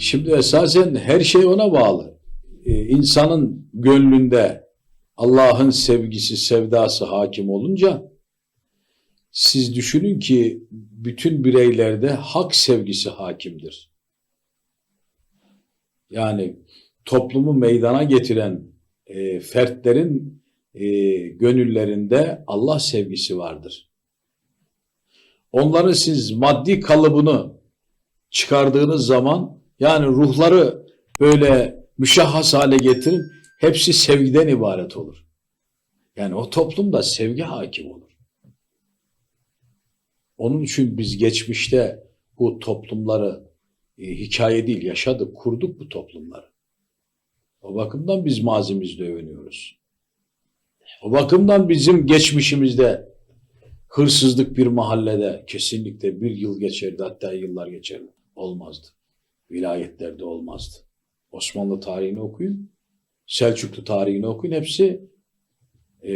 Şimdi esasen her şey ona bağlı. Ee, insanın gönlünde Allah'ın sevgisi, sevdası hakim olunca siz düşünün ki bütün bireylerde hak sevgisi hakimdir. Yani toplumu meydana getiren e, fertlerin e, gönüllerinde Allah sevgisi vardır. Onları siz maddi kalıbını çıkardığınız zaman yani ruhları böyle müşahhas hale getirin hepsi sevgiden ibaret olur. Yani o toplumda sevgi hakim olur. Onun için biz geçmişte bu toplumları e, hikaye değil yaşadık, kurduk bu toplumları. O bakımdan biz mazimizde övünüyoruz. O bakımdan bizim geçmişimizde hırsızlık bir mahallede kesinlikle bir yıl geçerdi hatta yıllar geçerdi. Olmazdı. Vilayetlerde olmazdı. Osmanlı tarihini okuyun. Selçuklu tarihini okuyun. Hepsi e,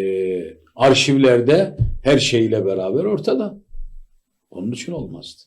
arşivlerde her şeyle beraber ortada. Onun için olmazdı.